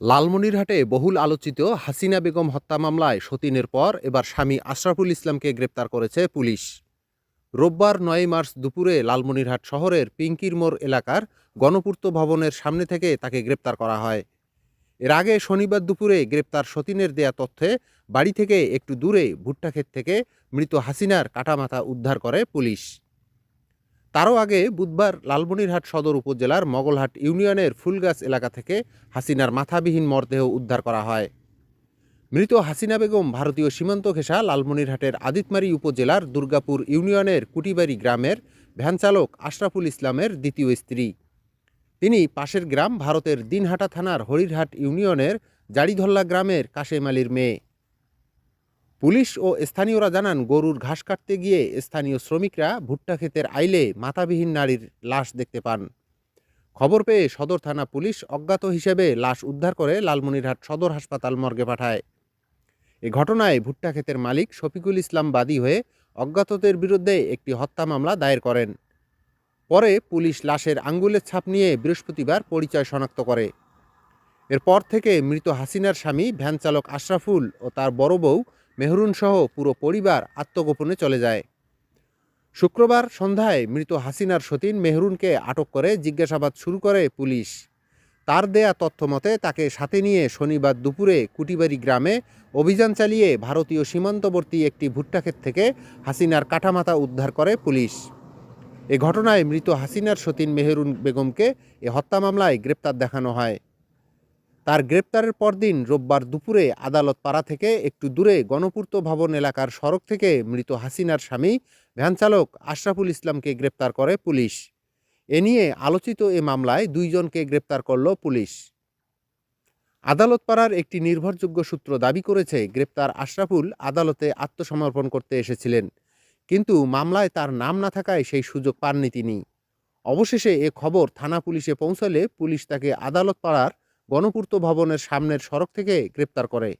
লালমনিরহাটে বহুল আলোচিত হাসিনা বেগম হত্যা মামলায় সতীনের পর এবার স্বামী আশরাফুল ইসলামকে গ্রেপ্তার করেছে পুলিশ। রোববার নয় মার্চ দুপুরে লালমনিরহাট শহরের পিঙ্কির মোড় এলাকার গণপূর্ত ভবনের সামনে থেকে তাকে গ্রেপ্তার করা হয়। এর আগে শনিবার দুপুরে গ্রেপ্তার সতীনের দেয়া তথ্যে বাড়ি থেকে একটু দূরে ভুট্টাক্ষেত থেকে মৃত হাসিনার কাটামাথা উদ্ধার করে পুলিশ। তারও আগে বুধবার লালমনিরহাট সদর উপজেলার মগলহাট ইউনিয়নের ফুলগাছ এলাকা থেকে হাসিনার মাথাবিহীন মরদেহ উদ্ধার করা হয়। মৃত হাসিনা বেগম ভারতীয় সীমান্ত ঘেঁষা লালমনিরহাটের আদিতমারি উপজেলার দুর্গাপুর ইউনিয়নের কুটিবাড়ি গ্রামের ভ্যানচালক আশরাফুল ইসলামের দ্বিতীয় স্ত্রী। তিনি পাশের গ্রাম ভারতের দিনহাটা থানার হরিরহাট ইউনিয়নের জাড়িধল্লা গ্রামের কাশেম আলীর মেয়ে। পুলিশ ও স্থানীয়রা জানান, গরুর ঘাস কাটতে গিয়ে স্থানীয় শ্রমিকরা ভুট্টা ক্ষেতের আইলে মাথাবিহীন নারীর লাশ দেখতে পান। খবর পেয়ে সদর থানা পুলিশ অজ্ঞাত হিসেবে লাশ উদ্ধার করে লালমনিরহাট সদর হাসপাতাল মর্গে পাঠায়। এ ঘটনায় ভুট্টা ক্ষেতের মালিক শফিকুল ইসলাম বাদী হয়ে অজ্ঞাতদের বিরুদ্ধে একটি হত্যা মামলা দায়ের করেন। পরে পুলিশ লাশের আঙ্গুলের ছাপ নিয়ে বৃহস্পতিবার পরিচয় শনাক্ত করে। এরপর থেকে মৃত হাসিনার স্বামী, ভ্যান চালক আশরাফুল ও তার বড় বউ মেহরুন সহ পুরো পরিবার আত্মগোপনে চলে যায়। শুক্রবার সন্ধ্যায় মৃত হাসিনার সতীন মেহরুনকে আটক করে জিজ্ঞাসাবাদ শুরু করে পুলিশ। তার দেয়া তথ্য মতে তাকে সাথে নিয়ে শনিবার দুপুরে কুটিবাড়ি গ্রামে অভিযান চালিয়ে ভারতীয় সীমান্তবর্তী একটি ভুট্টাক্ষেত থেকে হাসিনার কাঠামাথা উদ্ধার করে পুলিশ। এ ঘটনায় মৃত হাসিনার সতীন মেহরুন বেগমকে এ হত্যা মামলায় গ্রেপ্তার দেখানো হয়। তার গ্রেপ্তারের পরদিন রোববার দুপুরে আদালত পাড়া থেকে একটু দূরে গণপূর্ত ভবন এলাকার সড়ক থেকে মৃত হাসিনার স্বামী ভ্যানচালক আশরাফুল ইসলামকে গ্রেপ্তার করে পুলিশ। এ নিয়ে আলোচিত এ মামলায় দুইজনকে গ্রেপ্তার করল পুলিশ। আদালত পাড়ার একটি নির্ভরযোগ্য সূত্র দাবি করেছে, গ্রেপ্তার আশরাফুল আদালতে আত্মসমর্পণ করতে এসেছিলেন, কিন্তু মামলায় তার নাম না থাকায় সেই সুযোগ পাননি তিনি। অবশেষে এ খবর থানা পুলিশে পৌঁছালে পুলিশ তাকে আদালত পাড়ার গণপূর্ত ভবনের সামনের সড়ক থেকে গ্রেপ্তার করে।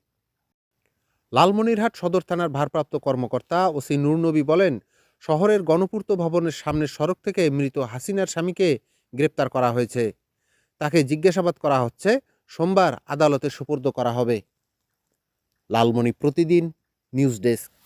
লালমনিরহাট সদর থানার ভারপ্রাপ্ত কর্মকর্তা ওসি নূরনবী বলেন, শহরের গণপূর্ত ভবনের সামনের সড়ক থেকে মৃত হাসিনার স্বামীকে গ্রেপ্তার করা হয়েছে। তাকে জিজ্ঞাসাবাদ করা হচ্ছে, সোমবার আদালতে সুপর্দ করা হবে। লালমনি প্রতিদিন নিউজ ডেস্ক।